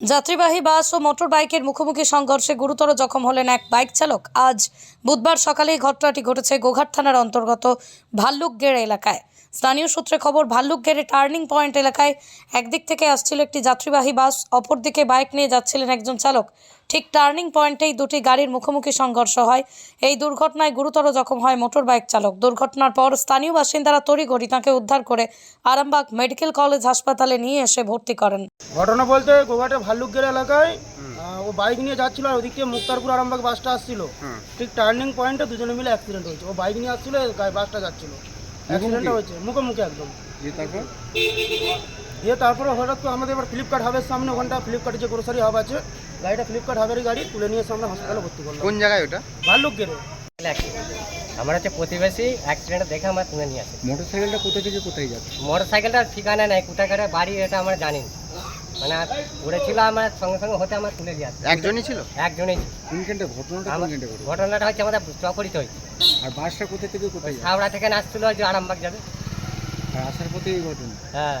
যাত্রীবাহী বাস ও মোটর বাইকের মুখোমুখি সংঘর্ষে গুরুতর জখম হলেন এক বাইক চালক। আজ বুধবার সকালেই ঘটনাটি ঘটেছে গোঘাট থানার অন্তর্গত ভাল্লুকগেড় এলাকায়। স্থানীয় সূত্রে খবর, ভাল্লুকগেড়ে টার্নিং পয়েন্ট এলাকায় একদিক থেকে আসছিল একটি যাত্রীবাহী বাস অপর দিকে বাইক নিয়ে যাচ্ছিলেন একজন চালক। ঠিক টার্নিং পয়েন্টেই দুটি গাড়ির মুখোমুখি সংঘর্ষ হয়। এই দুর্ঘটনায় গুরুতর জখম হয় মোটর বাইক চালক। দুর্ঘটনার পর স্থানীয় বাসিন্দারা তড়িঘড়ি তাঁকে উদ্ধার করে আরামবাগ মেডিকেল কলেজ হাসপাতালে নিয়ে এসে ভর্তি করেন। ঘটনা বলতে গোঘাটের ভাল্লুকগের এলাকায় ও বাইক নিয়ে যাচ্ছিল আর ওদিক থেকে মুক্তারপুর আরামবাগ বাসটা আসছিল। ঠিক টার্নিং পয়েন্টে দুজনে মিলে অ্যাক্সিডেন্ট হয়েছে। ও বাইক নিয়ে আসছিল বাসটা যাচ্ছিল। অ্যাক্সিডেন্টটা হয়েছে মুখোমুখি একদম। তারপর? দিয়ে তারপরে হঠাৎ করে আমাদের এবার ফ্লিপকার্ট হাবের সামনে ওখানটা ফ্লিপকার্টের যে গ্রোসারি হাব আছে গাড়িটা ফ্লিপকার্ট হাবেরই গাড়ি তুলে নিয়ে এসে আমরা হসপিটালে ভর্তি করলাম। কোন জায়গায় ওটা? ভাল্লুকগেরে আমার হচ্ছে প্রতিবেশী অ্যাক্সিডেন্ট দেখে আমরা তুলে নিয়ে আসি। মোটর সাইকেলটা কোথা থেকে কোথায় যাচ্ছে? মোটর সাইকেলটার ঠিকানা নাই কোথায় করে বাড়ি এটা আমরা জানি না। মানে উড়েছিল আমার সঙ্গে সঙ্গে হতে আমরা তুলে দিয়ে আসি। একজনই ছিল? একজনই কোনখানটা? ঘটনাটা কোনখানটা ঘটনাটা হচ্ছে আমাদের চকরিত হয়েছে। আর বাসটা কোথা থেকে কোথায় হাওড়া থেকে আসছিল যে আরামবাগ যাবে। আর আসার পথে এই ঘটনা? হ্যাঁ।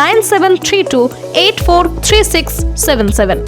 nine seven three two eight four three six seven seven